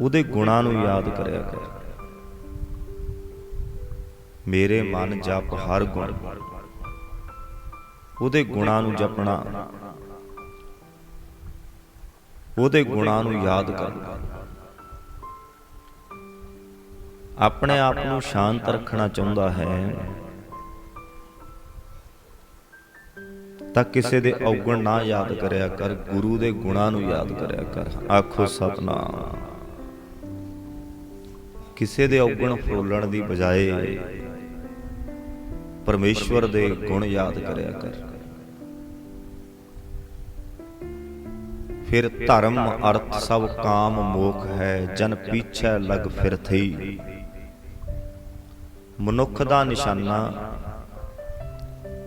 ਉਹਦੇ ਗੁਣਾਂ ਨੂੰ ਯਾਦ ਕਰਿਆ ਕਰ। ਮੇਰੇ ਮਨ ਜਪ ਹਰ ਗੁਣ। ਉਹਦੇ ਗੁਣਾਂ ਨੂੰ ਜਪਣਾ। ਉਹਦੇ ਗੁਣਾਂ ਨੂੰ ਯਾਦ ਕਰਨਾ। ਆਪਣੇ ਆਪ ਨੂੰ ਸ਼ਾਂਤ ਰੱਖਣਾ ਚਾਹੁੰਦਾ ਹੈ ਤਾਂ ਕਿਸੇ ਦੇ ਔਗਣ ਨਾ ਯਾਦ ਕਰਿਆ ਕਰ, ਗੁਰੂ ਦੇ ਗੁਣਾਂ ਨੂੰ ਯਾਦ ਕਰਿਆ ਕਰ। ਆਖੋ ਸਤਨਾਮ। ਕਿਸੇ ਦੇ ਔਗਣ ਫਰੋਲਣ ਦੀ ਬਜਾਏ ਪਰਮੇਸ਼ਵਰ ਦੇ ਗੁਣ ਯਾਦ ਕਰਿਆ ਕਰ। ਫਿਰ ਧਰਮ, ਅਰਥ ਸਭ ਕਾਮ ਮੋਖ ਹੈ, ਜਨ ਪੀਛੈ ਲਗ ਫਿਰ ਥਈ। ਮਨੁੱਖ ਦਾ ਨਿਸ਼ਾਨਾ,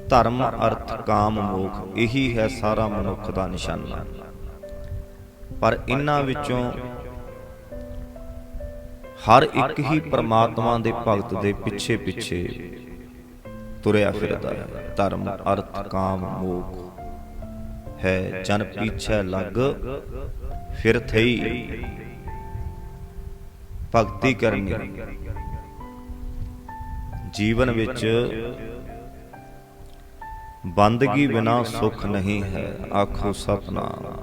ਧਰਮ, ਅਰਥ, ਕਾਮ ਮੋਖ, ਇਹੀ ਹੈ ਸਾਰਾ ਮਨੁੱਖ ਦਾ ਨਿਸ਼ਾਨਾ। ਪਰ ਇਹਨਾਂ ਵਿੱਚੋਂ ਹਰ ਇੱਕ ਹੀ ਪਰਮਾਤਮਾ ਦੇ ਭਗਤ ਦੇ ਪਿੱਛੇ ਪਿੱਛੇ ਤੁਰਿਆ ਫਿਰਦਾ ਹੈ। ਧਰਮ, ਅਰਥ, ਕਾਮ, ਮੋਖ। ਹੈ ਜਨ ਪਿੱਛੇ ਲੱਗ, ਫਿਰ ਥਈ। ਭਗਤੀ ਕਰਨੀ। ਜੀਵਨ ਵਿੱਚ ਬੰਦਗੀ ਬਿਨਾ ਸੁਖ ਨਹੀਂ ਹੈ, ਆਖੋ ਸਤਨਾਮ।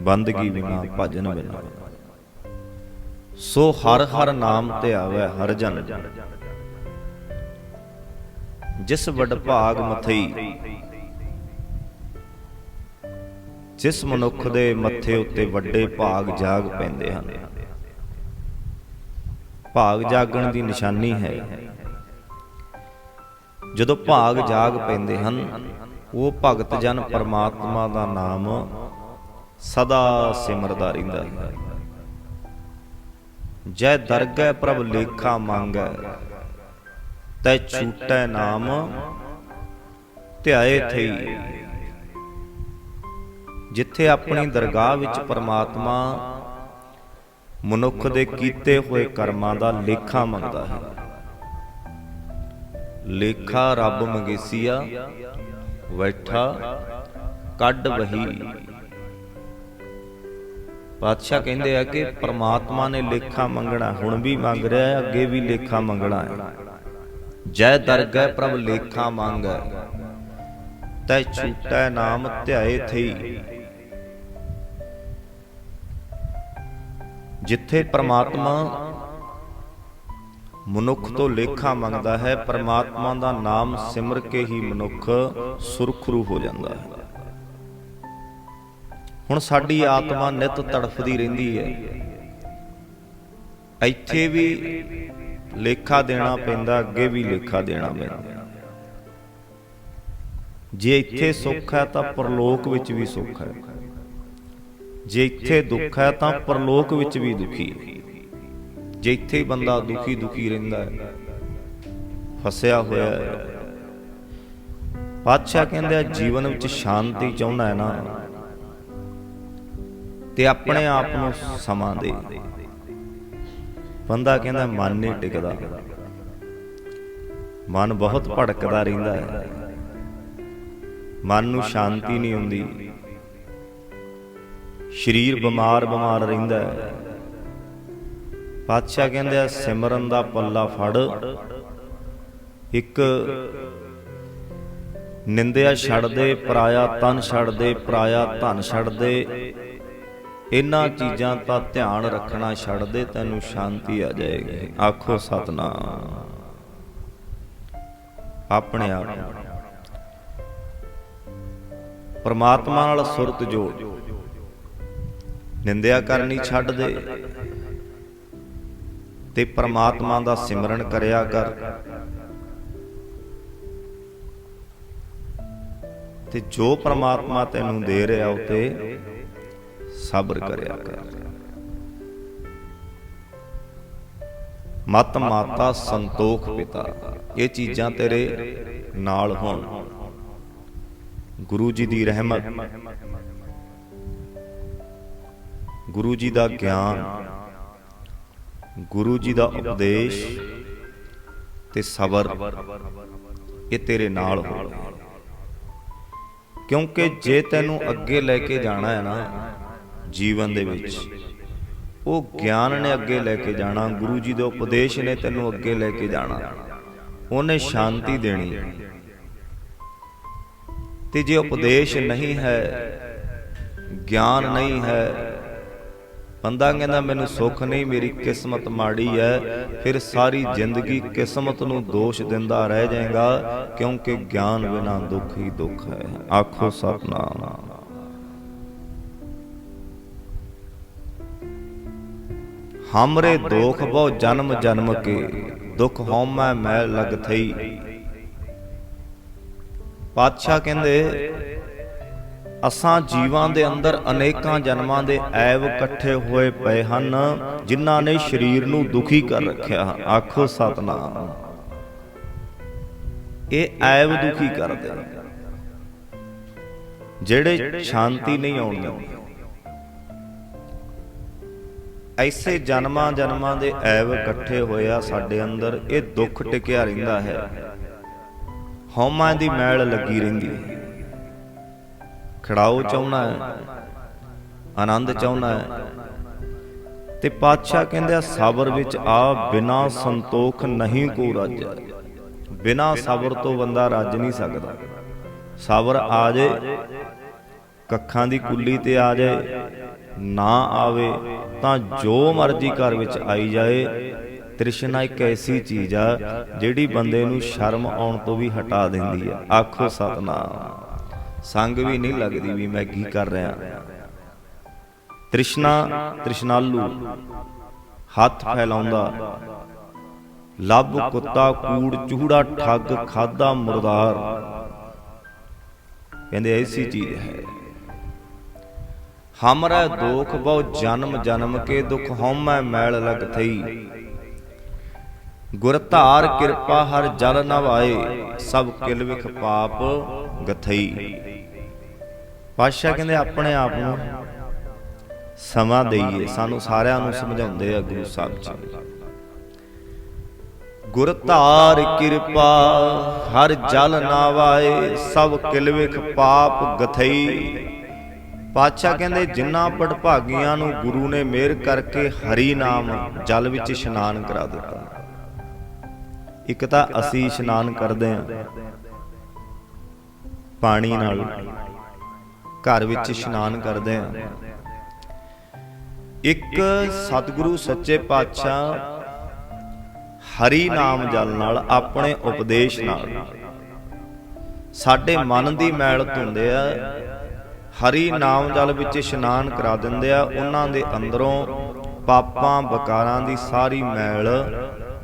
ਬੰਦਗੀ ਬਿਨਾ ਭਜਨ ਬਿਨਾ। ਸੋ ਹਰ ਹਰ ਨਾਮ ਧਿਆਵੈ ਹਰ ਜਨ। ਜਿਸ ਵਡ ਭਾਗ ਮਥਈ, ਜਿਸ ਮਨੁੱਖ ਦੇ ਮੱਥੇ ਉੱਤੇ ਵੱਡੇ ਭਾਗ ਜਾਗ ਪੈਂਦੇ ਹਨ। ਭਾਗ ਜਾਗਣ ਦੀ ਨਿਸ਼ਾਨੀ ਹੈ। ਜਦੋਂ ਭਾਗ ਜਾਗ ਪੈਂਦੇ ਹਨ, ਉਹ ਭਗਤ ਜਨ ਪਰਮਾਤਮਾ ਦਾ ਨਾਮ ਸਦਾ ਸਿਮਰਦਾ ਰਹਿੰਦਾ ਹੈ। ਜੈ ਦਰਗਹਿ ਪ੍ਰਭ ਲੇਖਾ ਮੰਗੈ, ਤੈ ਛੂਟੈ ਨਾਮ, ਧਿਆਏ ਥਈ। ਜਿੱਥੇ ਆਪਣੀ ਦਰਗਾਹ ਵਿੱਚ ਪਰਮਾਤਮਾ ਮਨੁੱਖ ਦੇ ਕੀਤੇ ਹੋਏ ਕਰਮਾਂ ਦਾ ਲੇਖਾ ਮੰਗਦਾ ਹੈ। ਲੇਖਾ ਰੱਬ ਮੰਗੇਸੀਆ, ਬੈਠਾ, ਕੱਢ ਵਹੀ। ਪਾਤਸ਼ਾਹ ਕਹਿੰਦੇ ਆ ਕਿ ਪ੍ਰਮਾਤਮਾ ਨੇ ਲੇਖਾ ਮੰਗਣਾ, ਹੁਣ ਵੀ ਮੰਗ ਰਿਹਾ ਹੈ, ਅੱਗੇ ਵੀ ਲੇਖਾ ਮੰਗਣਾ ਹੈ। ਜੈ ਦਰਗਹਿ ਪ੍ਰਭ ਲੇਖਾ ਮੰਗੈ, ਤੈ ਛੂਟੈ ਨਾਮ ਧਿਆਏ ਥਈ। ਜਿੱਥੇ ਪ੍ਰਮਾਤਮਾ ਮਨੁੱਖ ਤੋਂ ਲੇਖਾ ਮੰਗਦਾ ਹੈ, ਪ੍ਰਮਾਤਮਾ ਦਾ ਨਾਮ ਸਿਮਰ ਕੇ ਹੀ ਮਨੁੱਖ ਸੁਰਖਰੂ ਹੋ ਜਾਂਦਾ ਹੈ। ਹੁਣ ਸਾਡੀ ਆਤਮਾ ਨਿਤ ਤੜਫਦੀ ਰਹਿੰਦੀ ਹੈ। ਇੱਥੇ ਵੀ ਲੇਖਾ ਦੇਣਾ ਪੈਂਦਾ, ਅੱਗੇ ਵੀ ਲੇਖਾ ਦੇਣਾ ਪੈਂਦਾ। ਜੇ ਇੱਥੇ ਸੁੱਖ ਹੈ ਤਾਂ ਪਰਲੋਕ ਵਿੱਚ ਵੀ ਸੁੱਖ ਹੈ। ਜੇ ਇੱਥੇ ਦੁੱਖ ਹੈ ਤਾਂ ਪਰਲੋਕ ਵਿੱਚ ਵੀ ਦੁਖੀ ਹੈ। ਜੇ ਇੱਥੇ ਬੰਦਾ ਦੁਖੀ ਦੁਖੀ ਰਹਿੰਦਾ ਹੈ, ਫਸਿਆ ਹੋਇਆ ਹੈ। ਪਾਤਸ਼ਾਹ ਕਹਿੰਦੇ ਜੀਵਨ ਵਿੱਚ ਸ਼ਾਂਤੀ ਚਾਹੁੰਦਾ ਹੈ ਨਾ। ਤੇ ਆਪਣੇ ਆਪ ਨੂੰ ਸਮਾਂ ਦੇ। ਬੰਦਾ ਕਹਿੰਦਾ ਮਨ ਨਹੀਂ ਟਿਕਦਾ। ਮਨ ਬਹੁਤ ਭੜਕਦਾ ਰਹਿੰਦਾ ਹੈ। ਮਨ ਨੂੰ ਸ਼ਾਂਤੀ ਨਹੀਂ ਆਉਂਦੀ ਸਰੀਰ ਬਿਮਾਰ ਬਿਮਾਰ ਰਹਿੰਦਾ ਹੈ। ਪਾਤਸ਼ਾਹ ਕਹਿੰਦੇ ਆ, ਸਿਮਰਨ ਦਾ ਪੱਲਾ ਫੜ। ਇੱਕ ਨਿੰਦਿਆ ਛੱਡ ਦੇ, ਪਰਾਇਆ ਤਨ ਛੱਡ ਦੇ, ਪਰਾਇਆ ਧਨ ਛੱਡ ਦੇ। ਇਹਨਾਂ ਚੀਜ਼ਾਂ ਦਾ ਧਿਆਨ ਰੱਖਣਾ ਛੱਡ ਦੇ, ਤੈਨੂੰ ਸ਼ਾਂਤੀ ਆ ਜਾਏਗੀ। ਆਖੋ, ਸਤਨਾਮ। ਆਪਣੇ ਆਪ ਪਰਮਾਤਮਾ ਨਾਲ ਸੁਰਤ ਜੋੜ। ਨਿੰਦਿਆ ਕਰਨੀ ਛੱਡ ਦੇ। ਤੇ ਪਰਮਾਤਮਾ ਦਾ ਸਿਮਰਨ ਕਰਿਆ ਕਰ। ਤੇ ਜੋ ਪਰਮਾਤਮਾ ਤੈਨੂੰ ਦੇ ਰਿਹਾ ਉਤੇ ਸਬਰ ਕਰਿਆ ਕਰ। ਮਤ ਮਾਤਾ ਸੰਤੋਖ ਪਿਤਾ, ਇਹ ਚੀਜ਼ਾਂ ਤੇਰੇ ਨਾਲ ਹੋਣ। ਗੁਰੂ ਜੀ ਦੀ ਰਹਿਮਤ। ਗੁਰੂ ਜੀ ਦਾ ਗਿਆਨ। ਗੁਰੂ ਜੀ ਦਾ ਉਪਦੇਸ਼ ਤੇ ਸਬਰ, ਇਹ ਤੇਰੇ ਨਾਲ ਹੋਵੇ ਕਿਉਂਕਿ ਜੇ ਤੈਨੂੰ ਅੱਗੇ ਲੈ ਕੇ ਜਾਣਾ ਹੈ ਨਾ ਜੀਵਨ ਦੇ ਵਿੱਚ। ਉਹ ਗਿਆਨ ਨੇ ਅੱਗੇ ਲੈ ਕੇ ਜਾਣਾ, ਗੁਰੂ ਜੀ ਦੇ ਉਪਦੇਸ਼ ਨੇ ਤੈਨੂੰ ਅੱਗੇ ਲੈ ਕੇ ਜਾਣਾ। ਉਹਨੇ ਸ਼ਾਂਤੀ ਦੇਣੀ। ਤੇ ਜੇ ਉਪਦੇਸ਼ ਨਹੀਂ ਹੈ, ਗਿਆਨ ਨਹੀਂ ਹੈ, ਬੰਦਾ ਕਹਿੰਦਾ, ਮੈਨੂੰ ਸੁੱਖ ਨਹੀਂ, ਮੇਰੀ ਕਿਸਮਤ ਮਾੜੀ ਹੈ, ਫਿਰ ਸਾਰੀ ਜ਼ਿੰਦਗੀ ਕਿਸਮਤ ਨੂੰ ਦੋਸ਼ ਦਿੰਦਾ ਰਹਿ ਜਾਏਗਾ, ਕਿਉਂਕਿ ਗਿਆਨ ਬਿਨਾ ਦੁੱਖ ਹੀ ਦੁੱਖ ਹੈ। ਆਖੋ ਸਤਨਾਮ। ਹਮਰੇ ਦੋਖ ਬਹੁ ਜਨਮ ਜਨਮ ਕੇ ਦੁਖ ਹਉਮੈ ਮੈਲ ਲਗ ਥਈ ਪਾਤਸ਼ਾਹ ਕਹਿੰਦੇ ਅਸਾਂ ਜੀਵਾਂ ਦੇ ਅੰਦਰ ਅਨੇਕਾਂ ਜਨਮਾਂ ਦੇ ਐਬ ਇਕੱਠੇ ਹੋਏ ਪਏ ਹਨ ਜਿਨ੍ਹਾਂ ਨੇ ਸਰੀਰ ਨੂੰ ਦੁਖੀ ਕਰ ਰੱਖਿਆ ਆਖੋ ਸਤਨਾਮ ਇਹ ਐਬ ਦੁਖੀ ਕਰਦੇ ਜਿਹੜੇ ਸ਼ਾਂਤੀ ਨਹੀਂ ਆਉਣ ਐਸੇ ਜਨਮਾਂ ਜਨਮਾਂ ਦੇ ਐਬ ਇਕੱਠੇ ਹੋਇਆ ਸਾਡੇ ਅੰਦਰ, ਇਹ ਦੁੱਖ ਟਿਕਿਆ ਰਹਿੰਦਾ ਹੈ। ਹਉਮੈ ਦੀ ਮੈਲ ਲੱਗੀ ਰਹਿੰਦੀ ਹੈ। ਖੜਾਓ ਚਾਹੁੰਦਾ ਹੈ, ਆਨੰਦ ਚਾਹੁੰਦਾ ਹੈ। ਤੇ ਪਾਤਸ਼ਾਹ ਕਹਿੰਦੇ ਆ, ਸਬਰ ਵਿੱਚ ਆ, ਬਿਨਾ ਸੰਤੋਖ ਨਹੀਂ ਕੋ ਰੱਜ। ਬਿਨਾ ਸਬਰ ਤੋਂ ਬੰਦਾ ਰੱਜ ਨਹੀਂ ਸਕਦਾ। ਸਬਰ ਆ ਜੇ ਕੱਖਾਂ ਦੀ ਕੁੱਲੀ ਤੇ ਆ ਜਾਏ ਨਾ ਆਵੇ ਤਾਂ ਜੋ ਮਰਜ਼ੀ ਘਰ ਵਿੱਚ ਆਈ ਜਾਏ। ਤ੍ਰਿਸ਼ਨਾ ਇੱਕ ਐਸੀ ਚੀਜ਼ ਆ, ਜਿਹੜੀ ਬੰਦੇ ਨੂੰ ਸ਼ਰਮ ਆਉਣ ਤੋਂ ਵੀ ਹਟਾ ਦਿੰਦੀ ਆ। ਆਖੋ ਸਤਨਾਮ। ਸੰਗ ਵੀ ਨਹੀਂ ਲੱਗਦੀ ਵੀ ਮੈਂ ਕੀ ਕਰ ਰਿਹਾ। ਤ੍ਰਿਸ਼ਨਾ, ਤ੍ਰਿਸ਼ਨਾਲੂ, ਹੱਥ ਫੈਲਾਉਂਦਾ। ਲੱਭ ਕੁੱਤਾ, ਕੂੜ, ਚੂੜਾ, ਠੱਗ, ਖਾਦਾ, ਮੁਰਦਾਰ। ਕਹਿੰਦੇ ਐਸੀ ਚੀਜ਼ ਹੈ। ਹਮਰਾ ਦੁਖ ਬਹੁ ਜਨਮ ਜਨਮ ਕੇ ਦੁਖ ਹਉਮੈ ਮੈਲ ਲਗ ਥਈ ਗੁਰ ਧਾਰ ਕਿਰਪਾ ਹਰ ਜਲ ਨਵਾਏ ਸਭ ਕਿਲ ਵਿਖ ਪਾਪ ਗਥਈ ਪਾਤਸ਼ਾਹ ਕਹਿੰਦੇ ਆਪਣੇ ਆਪ ਨੂੰ ਸਮਾਂ ਦਈਏ ਸਾਨੂੰ ਸਾਰਿਆਂ ਨੂੰ ਸਮਝਾਉਂਦੇ ਆ ਗੁਰੂ ਸਾਹਿਬ ਜੀ ਗੁਰ ਧਾਰ ਕਿਰਪਾ ਹਰ ਜਲ ਨਾਵਾਏ ਸਭ ਕਿਲ ਵਿਖ ਪਾਪ ਗਥਈ ਪਾਤਸ਼ਾਹ ਕਹਿੰਦੇ ਜਿਨ੍ਹਾਂ ਪੜਭਾਗੀਆਂ ਨੂੰ ਗੁਰੂ ਨੇ ਮਿਹਰ ਕਰਕੇ ਹਰੀ ਨਾਮ ਜਲ ਵਿੱਚ ਇਸ਼ਨਾਨ ਕਰਾ ਦਿੱਤਾ। ਇੱਕ ਤਾਂ ਅਸੀਂ ਇਸ਼ਨਾਨ ਕਰਦੇ ਹਾਂ ਪਾਣੀ ਨਾਲ, ਘਰ ਵਿੱਚ ਇਸ਼ਨਾਨ ਕਰਦੇ ਹਾਂ। ਇੱਕ ਸਤਿਗੁਰੂ ਸੱਚੇ ਪਾਤਸ਼ਾਹ ਹਰੀ ਨਾਮ ਜਲ ਨਾਲ ਆਪਣੇ ਉਪਦੇਸ਼ ਨਾਲ ਸਾਡੇ ਮਨ ਦੀ ਮੈਲ ਧੁੰਦੇ ਆ ਹਰੀ ਨਾਮ ਜਲ ਵਿੱਚ ਇਸ਼ਨਾਨ ਕਰਾ ਦਿੰਦੇ ਆ, ਉਹਨਾਂ ਦੇ ਅੰਦਰੋਂ ਪਾਪਾਂ ਬਕਾਰਾਂ ਦੀ ਸਾਰੀ ਮੈਲ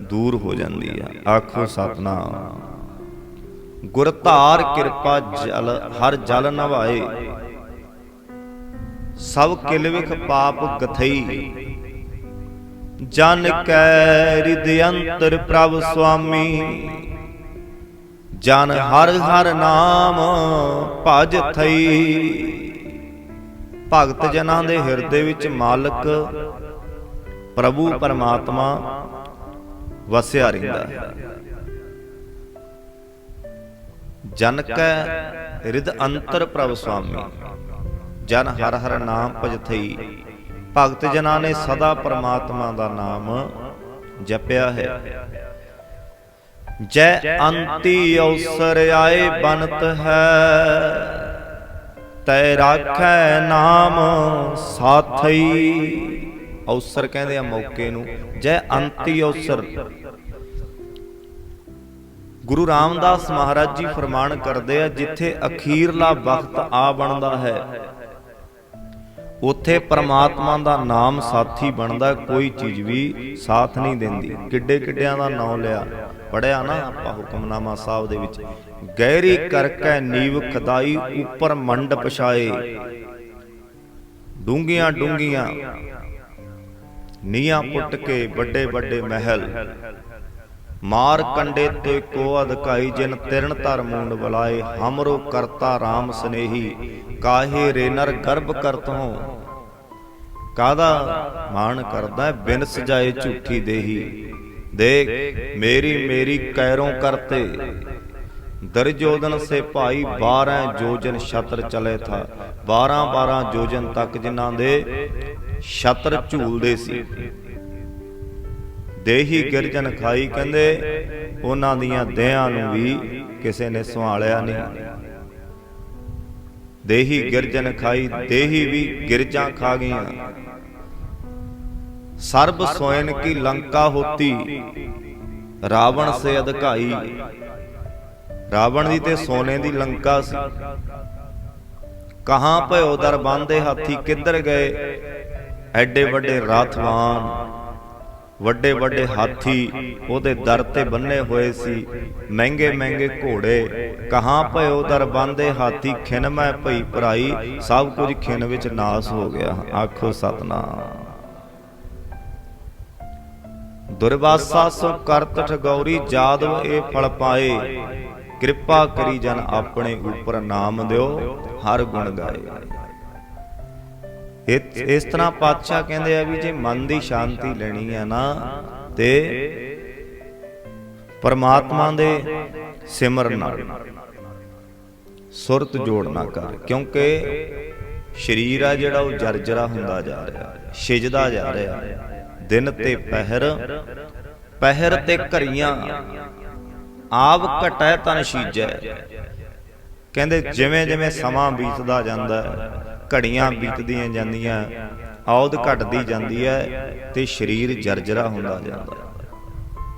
ਦੂਰ ਹੋ ਜਾਂਦੀ ਆ। ਆਖੋ ਸਤਨਾਮ। ਗੁਰ ਧਾਰ ਕਿਰਪਾ ਜਲ, ਹਰ ਜਲ ਨਵਾਏ। ਸਭ ਕਿਲਵਿਖ ਪਾਪ ਗਥਈ। ਜਨ ਕੈ ਰਿਦ ਅੰਤਰ ਪ੍ਰਭ ਸੁਆਮੀ। ਜਨ ਹਰ ਹਰ ਨਾਮ ਭਜ ਥਈ। ਭਗਤ ਜਨਾਂ ਦੇ ਹਿਰਦੇ ਵਿੱਚ ਮਾਲਕ ਪ੍ਰਭੂ ਪਰਮਾਤਮਾ ਵਸਿਆ ਰਹਿੰਦਾ ਹੈ। ਜਨ ਕੈ ਰਿਦ ਅੰਤਰ ਪ੍ਰਭ ਸੁਆਮੀ। ਜਨ ਹਰ ਹਰ ਨਾਮ ਭਜ ਥਈ। ਭਗਤ ਜਨਾਂ ਨੇ ਸਦਾ ਪਰਮਾਤਮਾ ਦਾ ਨਾਮ ਜਪਿਆ ਹੈ। ਜੈ ਅੰਤੀ ਅਵਸਰ ਆਏ ਬਨਤ ਹੈ। ਤੈ ਰਾਖੈ ਨਾਮ ਸਾਥਈ। ਅਵਸਰ ਕਹਿੰਦੇ ਆ ਮੌਕੇ ਨੂੰ। ਜੈ ਅੰਤੀ ਅਵਸਰ। ਗੁਰੂ ਰਾਮਦਾਸ ਮਹਾਰਾਜ ਜੀ ਫਰਮਾਨ ਕਰਦੇ ਆ, ਜਿੱਥੇ ਅਖੀਰਲਾ ਵਕਤ ਆ ਬਣਦਾ ਹੈ ਉਥੇ ਪ੍ਰਮਾਤਮਾ ਦਾ ਨਾਮ ਸਾਥੀ ਬਣਦਾ ਕੋਈ ਚੀਜ਼ ਵੀ ਸਾਥ ਨਹੀਂ ਦਿੰਦੀ। ਕਿੱਡੇ ਕਿੱਡਿਆਂ ਦਾ ਨਾਮ ਲਿਆ। ਪੜਿਆ ਨਾ ਆਪਾਂ ਹੁਕਮਨਾਮਾ ਸਾਹਿਬ ਦੇ ਵਿੱਚ। ਗਹਿਰੀ ਕਰਕੇ ਨੀਵ ਖਦਾਈ ਉੱਪਰ ਮੰਡ ਪਛਾਏ। ਡੂੰਗੀਆਂ ਡੂੰਗੀਆਂ ਨੀਆਂ ਪੁੱਟ ਕੇ ਵੱਡੇ ਵੱਡੇ ਮਹਿਲ। ਮਾਰ ਕੰਡੇ ਤੇ ਕੋ ਅਧਕਾਈ ਜਿਨ ਤਿਰਨ ਧਰ ਮੂੰਡ ਬੁਲਾਏ, ਹਮਰੋ ਕਰਤਾ RAM ਸਨੇਹੀ, ਕਾਹੇ ਰੇ ਗਰਭ ਕਰਤ ਹੋ। ਕਾਦਾ ਮਾਣ ਕਰਦਾ ਬਿਨ ਸਜਾਏ ਝੂਠੀ ਦੇਹੀ। ਦੇਖ, ਮੇਰੀ ਮੇਰੀ ਕੈਰੋਂ ਕਰਤੇ। ਦਰਜੋਦਨ ਸੇ ਭਾਈ 12 ਜੋਜਨ ਛਤਰ ਚਲੇ ਥਾ। 12 12 ਜੋਜਨ ਤੱਕ ਜਿਨ੍ਹਾਂ ਦੇ ਛਤਰ ਝੂਲਦੇ ਸੀ। ਦੇਹੀ ਗਿਰਜਨ ਖਾਈ ਕਹਿੰਦੇ ਉਹਨਾਂ ਦੀਆਂ ਦੇਹਾਂ ਨੂੰ ਵੀ ਕਿਸੇ ਨੇ ਸੰਭਾਲਿਆ ਨਹੀਂ। ਦੇਹੀ ਗਿਰਜਨ ਖਾਈ ਦੇਹੀ ਵੀ ਗਿਰਜਾਂ ਖਾ ਗਈਆਂ। ਸਰਬ ਸੋਇਨ ਕੀ ਲੰਕਾ ਹੋਤੀ? ਰਾਵਣ ਸੇ ਅਧਿਕਾਈ। ਰਾਵਣ ਦੀ ਤੇ ਸੋਨੇ ਦੀ ਲੰਕਾ ਸੀ। ਕਹਾਂ ਭਇਓ ਦਰ ਬੰਦੇ ਹਾਥੀ ਕਿੱਧਰ ਗਏ? ਐਡੇ ਵੱਡੇ ਰਾਥਵਾਨ। ਵੱਡੇ ਵੱਡੇ ਹਾਥੀ ਉਹਦੇ ਦਰ ਤੇ ਬੰਨੇ ਹੋਏ ਸੀ। ਮਹਿੰਗੇ ਮਹਿੰਗੇ ਘੋੜੇ। ਕਹਾਂ ਭਇਓ ਦਰ ਬੰਦੇ ਹਾਥੀ ਖਿਨ ਮੈਂ ਭਈ ਭਰਾਈ। ਸਭ ਕੁਝ ਖਿਨ ਵਿੱਚ ਨਾਸ ਹੋ ਗਿਆ। ਆਖੋ ਸਤਨਾਮ। ਦੁਰਵਾਸਾ ਸੋ ਕਰਤ ਠਗੌਰੀ ਜਾਦਵ ਇਹ ਫਲ ਪਾਏ। ਕਿਰਪਾ ਕਰੀ ਜਨ ਆਪਣੇ ਉੱਪਰ ਨਾਮ ਦਿਓ। ਹਰ ਗੁਣ ਗਾਏ। ਇਸ ਤਰ੍ਹਾਂ ਪਾਤਸ਼ਾਹ ਕਹਿੰਦੇ ਆ ਵੀ ਜੇ ਮਨ ਦੀ ਸ਼ਾਂਤੀ ਲੈਣੀ ਹੈ ਨਾ, ਤੇ ਪਰਮਾਤਮਾ ਦੇ ਸਿਮਰਨ ਨਾਲ ਸੁਰਤ ਜੋੜਨਾ ਕਰ, ਕਿਉਂਕਿ ਸਰੀਰ ਆ ਜਿਹੜਾ ਉਹ ਜਰਜਰਾ ਹੁੰਦਾ ਜਾ ਰਿਹਾ, ਛਿਜਦਾ ਜਾ ਰਿਹਾ, ਦਿਨ ਤੇ ਪਹਿਰ ਪਹਿਰ ਤੇ ਘਰੀਆਂ ਆਪ ਘਟੈ ਤਨ ਸੀਜੈ ਕਹਿੰਦੇ ਜਿਵੇਂ ਜਿਵੇਂ ਸਮਾਂ ਬੀਤਦਾ ਜਾਂਦਾ ਹੈ ਘੜੀਆਂ ਬੀਤਦੀਆਂ ਜਾਂਦੀਆਂ ਔਦ ਘਟਦੀ ਜਾਂਦੀ ਹੈ ਤੇ ਸਰੀਰ ਜਰਜਰਾ ਹੁੰਦਾ ਜਾਂਦਾ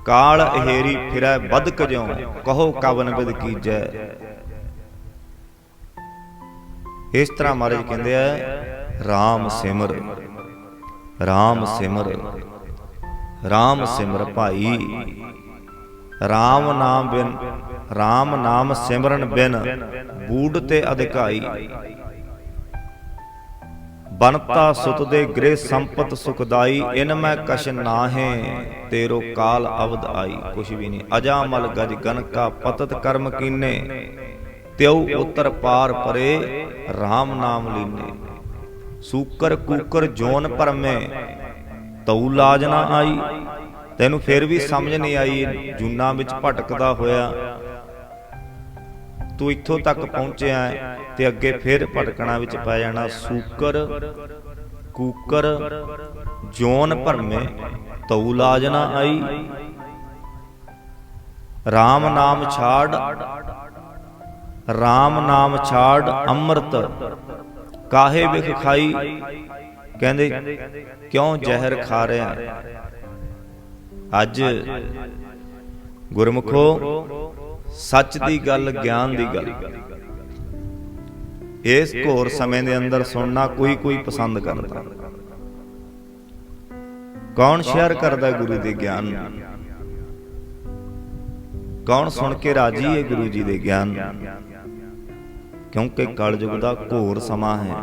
ਕਾਲ ਅਹੇਰੀ ਫਿਰੈ ਬਦਕ ਜਿਉ, ਕਹੋ ਕਵਨ ਬਿਦ ਕੀਜੈ। ਇਸ ਤਰ੍ਹਾਂ ਮਹਾਰਾਜ ਕਹਿੰਦੇ ਆ RAM ਸਿਮਰ RAM ਸਿਮਰ RAM ਸਿਮਰ ਭਾਈ RAM ਨਾਮ ਬਿਨ RAM ਨਾਮ ਸਿਮਰਨ ਬਿਨ ਬੂੜ ਤੇ ਅਧਿਕਾਈ। ਬਨਤਾ ਸੁਤ ਦੇ ਗ੍ਰਹਿ ਸੰਪਤ ਸੁਖਦਾਈ, ਇਨ ਮੈਂ ਕਛ ਨਾਹੇ, ਤੇਰੋ ਕਾਲ ਅਵਦ ਆਈ। ਕੁਛ ਵੀ ਨਹੀਂ। ਅਜਾਮਲ ਗਜ ਗਨਕਾ ਪਤਤ ਕਰਮ ਕੀਨੇ, ਤਿਉ ਉਤਰ ਪਾਰ ਪਰੇ RAM ਨਾਮ ਲੀਨੇ। ਸੂਕਰ ਕੂਕਰ ਜੋਨ ਪਰਮੇ, ਤਉ ਲਾਜ ਨਾ ਆਈ। ਤੈਨੂੰ ਫਿਰ ਵੀ ਸਮਝ ਨਹੀਂ ਆਈ, ਜੁਨਾ ਵਿੱਚ ਭਟਕਦਾ ਹੋਇਆ। ਤੂੰ ਇੱਥੋਂ ਤੱਕ ਪਹੁੰਚਿਆ ਤੇ ਅੱਗੇ ਫਿਰ ਭਟਕਣਾ ਵਿੱਚ ਪੈ ਜਾਣਾ ਸੂਕਰ ਕੂਕਰ ਜੋਨ ਭਰਮੇ ਤਉ ਲਾਜ ਨਾ ਆਈ। RAM ਨਾਮ ਛਾੜ RAM ਨਾਮ ਛਾੜ ਅੰਮ੍ਰਿਤ। ਕਾਹੇ ਵਿਖ ਖਾਈ? ਕਹਿੰਦੇ ਕਿਉਂ ਜ਼ਹਿਰ ਖਾ ਰਿਹਾ? ਅੱਜ ਗੁਰਮੁਖੋ ਸੱਚ ਦੀ ਗੱਲ ਗਿਆਨ ਦੀ ਗੱਲ। ਇਸ ਘੋਰ ਸਮੇਂ ਦੇ ਅੰਦਰ ਸੁਣਨਾ ਕੋਈ ਕੋਈ ਪਸੰਦ ਕਰਦਾ। ਕੌਣ ਸ਼ੇਅਰ ਕਰਦਾ ਗੁਰੂ ਦੇ ਗਿਆਨ? ਨੂੰ ਕੌਣ ਸੁਣ ਕੇ ਰਾਜੀ ਹੈ ਗੁਰੂ ਜੀ ਦੇ ਗਿਆਨ? ਕਿਉਂਕਿ ਕਲਯੁਗ ਦਾ ਘੋਰ ਸਮਾਂ ਹੈ।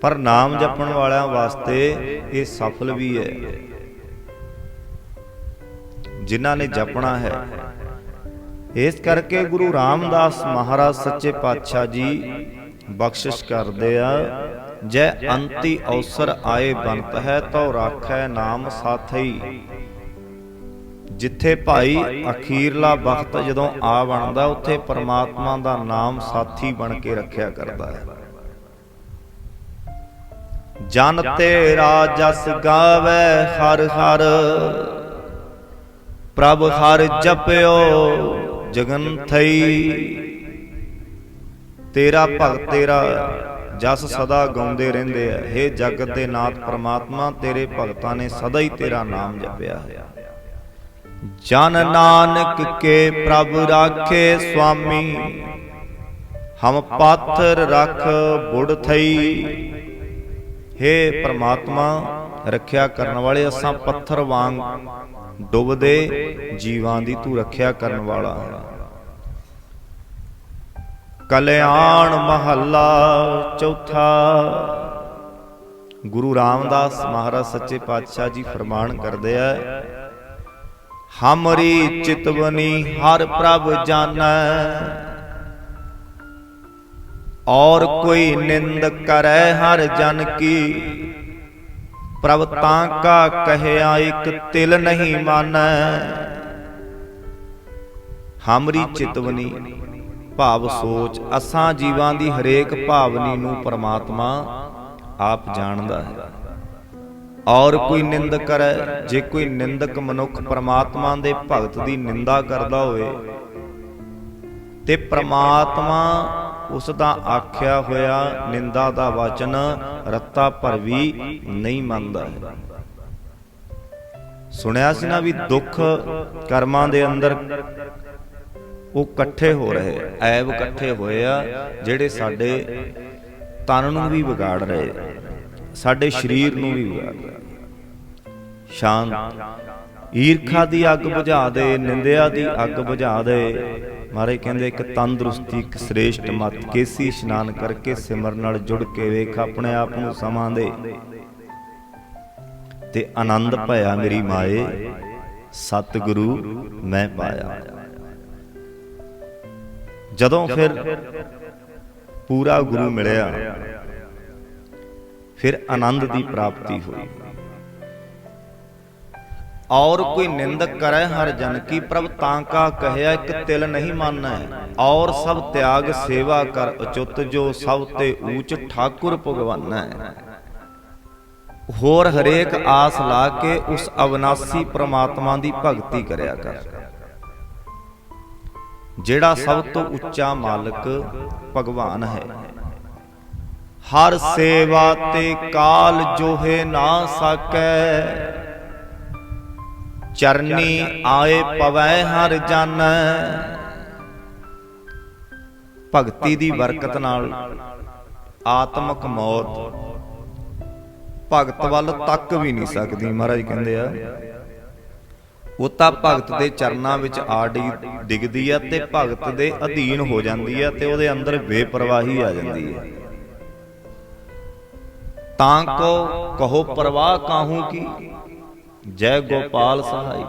ਪਰ ਨਾਮ ਜਪਣ ਵਾਲਿਆਂ ਵਾਸਤੇ ਇਹ ਸਫਲ ਵੀ ਹੈ। ਜਿਨ੍ਹਾਂ ਨੇ ਜਪਣਾ ਹੈ। ਇਸ ਕਰਕੇ ਗੁਰੂ ਰਾਮਦਾਸ ਮਹਾਰਾਜ ਸੱਚੇ ਪਾਤਸ਼ਾਹ ਜੀ ਬਖਸ਼ਿਸ਼ ਕਰਦੇ ਆ, ਜੈ ਅੰਤੀ ਅਵਸਰ ਆਏ ਬੰਤ ਹੈ ਤਉ ਰਾਖੈ ਨਾਮ ਸਾਥਈ। ਜਿੱਥੇ ਭਾਈ ਅਖੀਰਲਾ ਵਕਤ ਜਦੋਂ ਆ ਬਣਦਾ, ਉੱਥੇ ਪਰਮਾਤਮਾ ਦਾ ਨਾਮ ਸਾਥੀ ਬਣ ਕੇ ਰੱਖਿਆ ਕਰਦਾ ਹੈ। ਜਨ ਤੇਰਾ ਜਸ ਗਾਵੇ ਹਰ ਹਰ, ਪ੍ਰਭ ਹਰ ਜਪਿਓ। ਜਗਨ ਥਈ। ਤੇਰਾ ਭਗਤ ਤੇਰਾ ਜਸ ਸਦਾ ਗਾਉਂਦੇ ਰਹਿੰਦੇ ਆ। हे ਜਗਤ ਦੇ ਨਾਥ ਪ੍ਰਮਾਤਮਾ, ਤੇਰੇ ਭਗਤਾਂ ਨੇ ਸਦਾ ਹੀ ਤੇਰਾ ਨਾਮ ਜਪਿਆ ਹੈ। ਜਨ ਨਾਨਕ ਕੇ ਪ੍ਰਭ ਰਾਖੇ ਸੁਆਮੀ, ਹਮ ਪਾਥਰ ਰਖ ਬੁੜ ਥਈ। हे ਪ੍ਰਮਾਤਮਾ, ਰੱਖਿਆ ਕਰਨ ਵਾਲੇ ਅਸਾਂ ਪੱਥਰ ਵਾਂਗ ਡੁੱਬਦੇ ਜੀਵਾਂ ਦੀ ਤੂੰ ਰੱਖਿਆ ਕਰਨ ਵਾਲਾ। ਹੈ ਕਲਿਆਣ ਮਹੱਲਾ ਚੌਥਾ। ਗੁਰੂ ਰਾਮਦਾਸ ਮਹਾਰਾਜ ਸੱਚੇ ਪਾਤਸ਼ਾਹ ਜੀ ਫਰਮਾਨ ਕਰਦੇ ਆ, ਹਮਰੀ ਚਿਤਵਨੀ ਹਰ ਪ੍ਰਭ ਜਾਣੈ ਔਰ ਕੋਈ ਨਿੰਦ ਕਰੈ ਹਰ ਜਨ ਕੀ। ਪ੍ਰਭ ਤਾਂ ਕਾ ਕਹਿਆ ਇਕ ਤਿਲ ਨਹੀਂ ਮਾਨੈ। ਹਮਰੀ ਚਿਤਵਨੀ, ਭਾਵ ਸੋਚ, ਅਸਾਂ ਜੀਵਾਂ ਦੀ ਹਰੇਕ ਭਾਵਨੀ ਨੂੰ ਪਰਮਾਤਮਾ ਆਪ ਜਾਣਦਾ ਹੈ। ਔਰ ਕੋਈ ਨਿੰਦ ਕਰੇ, ਜੇ ਕੋਈ ਨਿੰਦਕ ਮਨੁੱਖ ਪਰਮਾਤਮਾ ਦੇ ਭਗਤ ਦੀ ਨਿੰਦਾ ਕਰਦਾ ਹੋਵੇ, ਤੇ ਪਰਮਾਤਮਾ ਉਸ ਦਾ ਆਖਿਆ ਹੋਇਆ ਨਿੰਦਾ ਦਾ ਵਚਨ ਰੱਤਾ ਭਰ ਵੀ ਨਹੀਂ ਮੰਨਦਾ। ਹੈ ਸੁਣਿਆ ਸੀ ਨਾ ਵੀ ਦੁੱਖ ਕਰਮਾਂ ਦੇ ਅੰਦਰ ਉਹ ਇਕੱਠੇ ਹੋ ਰਹੇ, ਐਬ ਇਕੱਠੇ ਹੋਏ ਆ, ਜਿਹੜੇ ਸਾਡੇ ਤਨ ਨੂੰ ਵੀ ਵਿਗਾੜ ਰਹੇ, ਸਾਡੇ ਸਰੀਰ ਨੂੰ ਵੀ ਵਿਗਾੜ ਰਹੇ। ਸ਼ਾਂਤ। ਈਰਖਾ ਦੀ ਅੱਗ ਬੁਝਾ ਦੇ, ਨਿੰਦਿਆ ਦੀ ਅੱਗ ਬੁਝਾ ਦੇ ਮਾਰੇ ਕਹਿੰਦੇ ਇੱਕ ਤੰਦਰੁਸਤੀ, ਇੱਕ ਸ੍ਰੇਸ਼ਟ ਮਤ, ਕੇਸੀ ਇਸ਼ਨਾਨ ਕਰਕੇ ਸਿਮਰਨ ਨਾਲ ਜੁੜ ਕੇ ਵੇਖ ਆਪਣੇ ਆਪ ਨੂੰ ਸਮਾਂ ਦੇ। ਤੇ ਆਨੰਦ ਭਇਆ ਮੇਰੀ ਮਾਏ, ਸਤਿਗੁਰੂ ਮੈਂ ਪਾਇਆ। ਜਦੋਂ ਫਿਰ ਪੂਰਾ ਗੁਰੂ ਮਿਲਿਆ, ਫਿਰ ਆਨੰਦ ਦੀ ਪ੍ਰਾਪਤੀ ਹੋਈ। ਔਰ ਕੋਈ ਨਿੰਦਕ ਕਰੈ ਹਰ ਜਨ ਕੀ ਪ੍ਰਭ ਤਾਂ ਕਾ ਕਹਿਆ ਇੱਕ ਤਿਲ ਨਹੀਂ ਮਾਨੈ। ਔਰ ਸਭ ਤਿਆਗ ਸੇਵਾ ਕਰ ਅਚੁੱਤ ਜੋ ਸਭ ਤੇ ਊਚ ਠਾਕੁਰ ਭਗਵਾਨੈ। ਹੋਰ ਹਰੇਕ ਆਸ ਲਾ ਕੇ ਉਸ ਅਵਨਾਸੀ ਪ੍ਰਮਾਤਮਾ ਦੀ ਭਗਤੀ ਕਰਿਆ ਕਰ। ਜਿਹੜਾ ਸਭ ਤੋਂ ਉੱਚਾ ਮਾਲਕ ਭਗਵਾਨ ਹੈ। ਹਰ ਸੇਵਾ ਤੇ ਕਾਲ ਜੋਹੇ ਨਾ ਸਕੈ ਚਰਨੀ ਆਏ ਪਵੈ ਹਰ ਜਾਣੈ ਭਗਤੀ ਦੀ ਬਰਕਤ ਨਾਲ ਆਤਮਕ ਮੌਤ। ਭਗਤ ਵੱਲ ਤੱਕ ਵੀ ਨਹੀਂ ਸਕਦੀ, ਮਹਾਰਾਜ ਕਹਿੰਦੇ ਆ। ਉਹ ਤਾਂ ਭਗਤ ਦੇ ਚਰਨਾਂ ਵਿੱਚ ਆ ਡਿੱਗਦੀ ਆ ਤੇ ਭਗਤ ਦੇ ਅਧੀਨ ਹੋ ਜਾਂਦੀ ਆ ਤੇ ਉਹਦੇ ਅੰਦਰ ਬੇਪਰਵਾਹੀ ਆ ਜਾਂਦੀ ਹੈ ਤਾਂ ਕੋ ਕਹੋ ਪਰਵਾਹ ਕਾਹੂ ਕੀ? ਜੈ ਗੋਪਾਲ ਸਹਾਈ।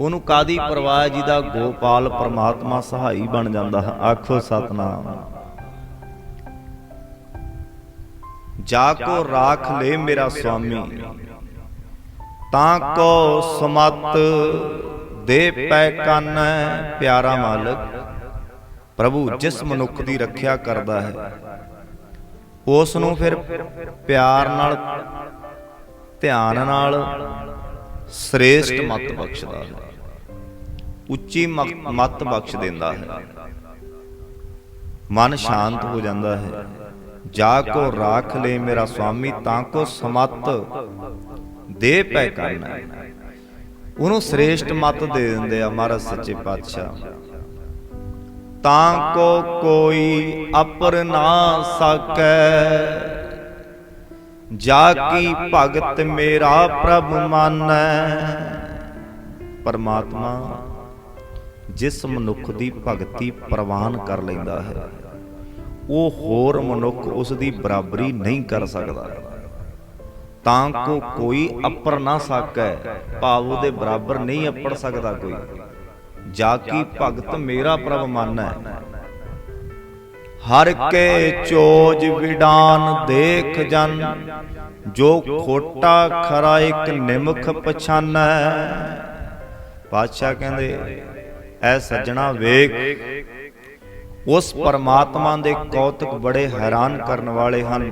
ਉਹਨੂੰ ਕਾਦੀ ਪਰਵਾਹ ਹੈ ਜਿਹਦਾ ਗੋਪਾਲ ਪਰਮਾਤਮਾ ਸਹਾਈ ਬਣ ਜਾਂਦਾ ਹੈ? ਆਖੋ ਸਤਨਾਮ। ਜਾ ਕੋ ਰਾਖ ਲੈ ਮੇਰਾ ਸੁਆਮੀ ਤਾਂ ਕੋ ਸਮਤ ਦੇ ਪੈ ਕੰਨ ਪਿਆਰਾ ਮਾਲਕ। ਪ੍ਰਭੂ ਜਿਸ ਮਨੁੱਖ ਦੀ ਰੱਖਿਆ ਕਰਦਾ ਹੈ, ਉਸ ਨੂੰ ਫਿਰ ਪਿਆਰ ਨਾਲ ਧਿਆਨ ਨਾਲ ਸ੍ਰੇਸ਼ਟ ਮਤ ਬਖਸ਼ਦਾ ਹੈ। ਉੱਚੀ ਮਤ ਬਖਸ਼ ਦਿੰਦਾ ਹੈ। ਮਨ ਸ਼ਾਂਤ ਹੋ ਜਾਂਦਾ ਹੈ। ਜਾ ਕੋ ਰਾਖ ਲੈ ਮੇਰਾ ਸੁਆਮੀ ਤਾਂ ਕੋ ਸਮਤ ਦੇ ਪੈ ਕਰਨਾ ਉਹਨੂੰ ਸ੍ਰੇਸ਼ਟ ਮਤ ਦੇ ਦਿੰਦੇ ਆ ਮਹਾਰਾਜ ਸੱਚੇ ਪਾਤਸ਼ਾਹ। ਤਾਂ ਕੋ ਕੋਈ ਅਪਰ ਨਾ ਸਕੈ। ਜਾ ਕੀ ਭਗਤ ਮੇਰਾ ਪ੍ਰਭ ਮਾਨੈ? ਪਰਮਾਤਮਾ, ਜਿਸ ਮਨੁੱਖ ਦੀ ਭਗਤੀ ਪ੍ਰਵਾਨ ਕਰ ਲੈਂਦਾ ਹੈ, ਉਹ ਹੋਰ ਮਨੁੱਖ ਉਸ ਦੀ ਬਰਾਬਰੀ ਨਹੀਂ ਕਰ ਸਕਦਾ। ਤਾਂ ਕੋ ਕੋਈ ਅਪਰ ਨਾ ਸਕੈ, ਭਾਵ ਉਹਦੇ ਬਰਾਬਰ ਨਹੀਂ ਅਪੜ ਸਕਦਾ ਕੋਈ। ਜਾ ਕੀ ਭਗਤ ਮੇਰਾ ਪ੍ਰਭ ਮਾਨੈ? ਹਰ ਕੇ ਚੋਜ ਵਿਡਾਨ ਦੇਖ ਜਨ। ਜੋ ਖੋਟਾ ਖਰਾ ਇੱਕ ਨਿਮਖ ਪਛਾਨੈ। ਪਾਤਸ਼ਾਹ ਕਹਿੰਦੇ ਐ ਸੱਜਣਾ ਵੇਖ। ਉਸ ਪਰਮਾਤਮਾ ਦੇ ਕੌਤਕ ਬੜੇ ਹੈਰਾਨ ਕਰਨ ਵਾਲੇ ਹਨ,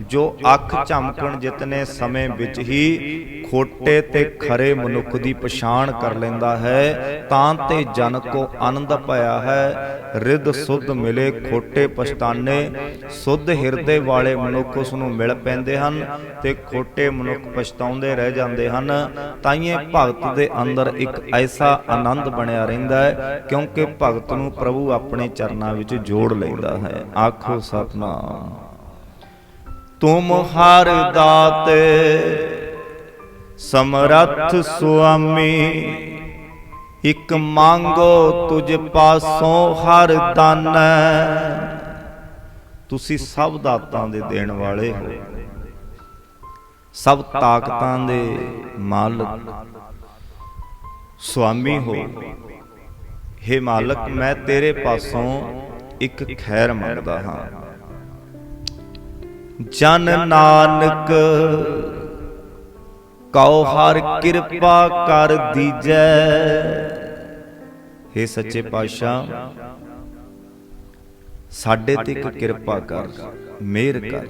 ਜੋ ਅੱਖ ਝਮਕਣ ਜਿਤਨੇ ਸਮੇਂ ਵਿੱਚ ਹੀ ਖੋਟੇ ਤੇ ਖਰੇ ਮਨੁੱਖ ਦੀ ਪਛਾਣ ਕਰ ਲੈਂਦਾ ਹੈ, ਤਾਂ ਤੇ ਜਨ ਕੋ ਆਨੰਦ ਭਇਆ ਹੈ। ਰਿੱਧ ਸੁਧ ਮਿਲੇ ਖੋਟੇ ਪਛਤਾਨੇ, ਸੁਧ ਹਿਰਦੇ ਵਾਲੇ ਮਨੁੱਖ ਉਸ ਨੂੰ ਮਿਲ ਪੈਂਦੇ ਹਨ ਤੇ ਖੋਟੇ ਮਨੁੱਖ ਪਛਤਾਉਂਦੇ ਰਹਿ ਜਾਂਦੇ ਹਨ। ਤਾਈਏ ਭਗਤ ਦੇ ਅੰਦਰ ਇੱਕ ਐਸਾ ਆਨੰਦ ਬਣਿਆ ਰਹਿੰਦਾ ਹੈ, ਕਿਉਂਕਿ ਭਗਤ ਨੂੰ ਪ੍ਰਭੂ ਆਪਣੇ ਚਰਨਾਂ ਵਿੱਚ ਜੋੜ ਲੈਂਦਾ ਹੈ। ਆਖੋ ਸਤਨਾਮ। ਤੁਮ ਹਰ ਦਾਤੇ ਸਮਰੱਥ ਸੁਆਮੀ। ਇਕ ਮੰਗੋ ਤੁਝ ਪਾਸੋਂ ਹਰ ਦਾਨੈ ਤੁਸੀਂ ਸਭ ਦਾਤਾਂ ਦੇ ਦੇਣ ਵਾਲੇ ਹੋ। ਸਭ ਤਾਕਤਾਂ ਦੇ ਮਾਲਕ। ਸੁਆਮੀ ਹੋ। हे ਮਾਲਕ, ਮੈਂ ਤੇਰੇ ਪਾਸੋਂ ਇੱਕ ਖੈਰ ਮੰਗਦਾ ਹਾਂ। ਜਨ ਨਾਨਕ, ਕਉ ਹਰ ਕਿਰਪਾ ਕਰ ਦੀਜੈ। हे ਸੱਚੇ ਪਾਤਸ਼ਾਹ, ਸਾਡੇ ਤੇ ਇੱਕ ਕਿਰਪਾ ਕਰ, ਮਿਹਰ ਕਰ।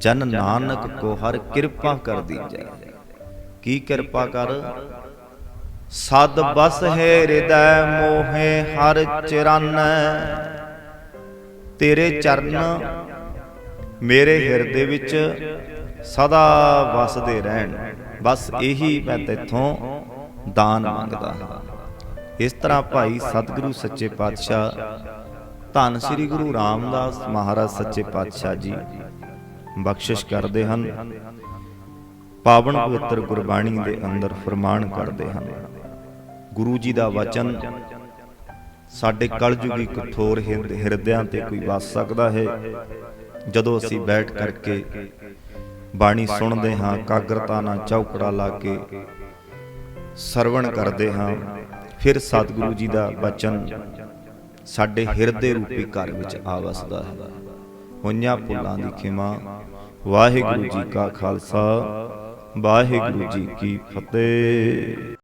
ਜਨ ਨਾਨਕ ਕੋ ਹਰ ਕਿਰਪਾ ਕਰ ਦੀਜੈ। ਕੀ ਕਿਰਪਾ ਕਰ? ਸਦ ਬਸ ਹੈ ਹਿਰਦੈ ਮੋਹੇ ਹਰ ਚਰਨੈ। ਤੇਰੇ ਚਰਨ ਮੇਰੇ ਹਿਰਦੇ ਵਿੱਚ ਸਦਾ ਵਸਦੇ ਰਹਿਣ। ਬਸ ਇਹੀ ਮੈਂ ਤੇਥੋਂ ਦਾਨ ਮੰਗਦਾ ਹਾਂ। ਇਸ ਤਰ੍ਹਾਂ ਭਾਈ ਸਤਿਗੁਰੂ ਸੱਚੇ ਪਾਤਸ਼ਾਹ, ਧੰਨ ਸ੍ਰੀ ਗੁਰੂ ਰਾਮਦਾਸ ਮਹਾਰਾਜ ਸੱਚੇ ਪਾਤਸ਼ਾਹ ਜੀ, ਬਖਸ਼ਿਸ਼ ਕਰਦੇ ਹਨ। ਪਾਵਨ ਪਵਿੱਤਰ ਗੁਰਬਾਣੀ ਦੇ ਅੰਦਰ ਫਰਮਾਨ ਕਰਦੇ ਹਨ। ਗੁਰੂ ਜੀ ਦਾ ਵਚਨ ਸਾਡੇ ਕਲਯੁਗੀ ਕਠੋਰ ਹਿਰਦ- ਹਿਰਦਿਆਂ ਤੇ ਕੋਈ ਵਸ ਸਕਦਾ ਹੈ? ਜਦੋਂ ਅਸੀਂ ਬੈਠ ਕਰਕੇ ਬਾਣੀ ਸੁਣਦੇ ਹਾਂ ਕਾਗਰਤਾ ਨਾਲ ਚੌਕੜਾ ਲਾ ਕੇ ਸਰਵਣ ਕਰਦੇ ਹਾਂ, ਫਿਰ ਸਤਿਗੁਰੂ ਜੀ ਦਾ ਬਚਨ ਸਾਡੇ ਹਿਰਦੇ ਰੂਪੀ ਘਰ ਵਿੱਚ ਆ ਵਸਦਾ ਹੈ। ਹੋਈਆਂ ਭੁੱਲਾਂ ਦੀ ਖਿਮਾ, ਵਾਹਿਗੁਰੂ ਜੀ ਕਾ ਖਾਲਸਾ, ਵਾਹਿਗੁਰੂ ਜੀ ਕੀ ਫਤਿਹ।